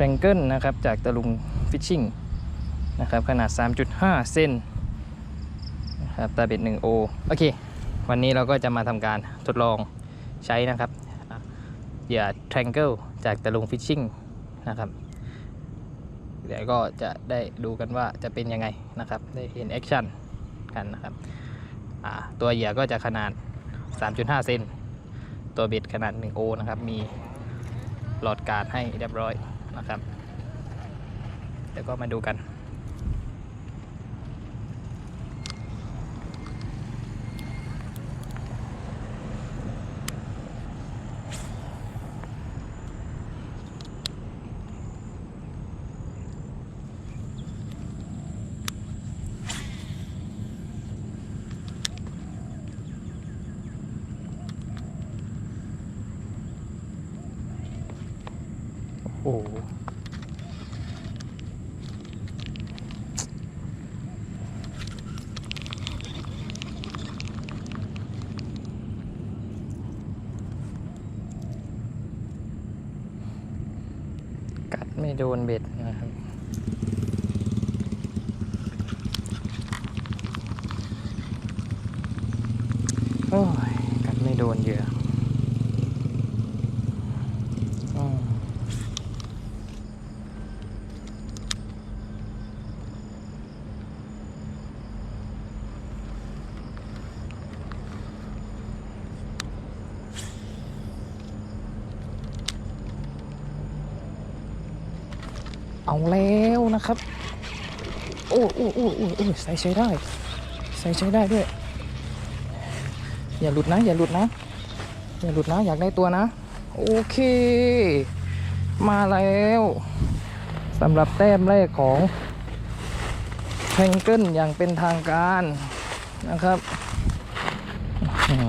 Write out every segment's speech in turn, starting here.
แรงเกิลนะครับจากตะลุงฟิชชิ่งนะครับขนาด 3.5เซนนะครับตาเบ็ด1โอโอเค วันนี้เราก็จะมาทำการทดลองใช้นะครับอะเหยื่อ Triangle จากตะลุงฟิชชิ่งนะครับเดี๋ยวก็จะได้ดูกันว่าจะเป็นยังไงนะครับ ได้เห็นแอคชั่นกันนะครับตัวเหยื่อก็จะขนาด 3.5 เซน ตัวเบ็ดขนาด 1 โอนะครับ มีหลอดการดให้เรียบร้อย นะครับ เดี๋ยวก็มาดูกัน โอ้โหกัดไม่โดนเบ็ดนะครับโอ้ยกัดไม่โดนเหยื่ออืม เอาแล้วนะครับ โอ้โอ้โอ้โอ้โอ้ใส่ใช้ได้ ใส่ใช้ได้ด้วย อย่าหลุดนะ อย่าหลุดนะ อย่าหลุดนะ อยากได้ตัวนะ โอเค มาแล้วสำหรับแต้มแรกของแพงเกิลอย่างเป็นทางการนะครับอ๋อ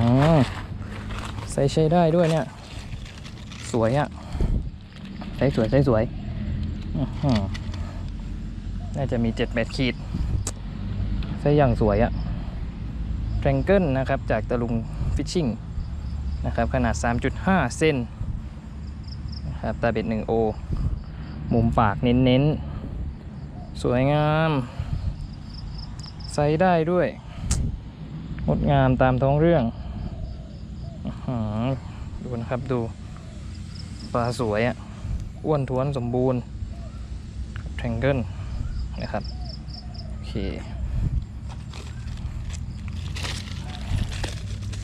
ใส่ใช้ได้ด้วยเนี่ย สวยอะใส่สวยใส่สวย น่าจะมี7เม็ดขีดใช้อย่างสวยอะแทงเกิลนะครับ จากตะลุงฟิชชิ่งนะครับ ขนาด 3.5เซนนะครับตาเบ็ด1โอมุมปากเน้นๆ สวยงามใส่ได้ด้วย งดงามตามท้องเรื่องอือหือดูนะครับดู ปลาสวยอะ อ้วนท้วนสมบูรณ์ แทงเกิลนะครับโอเค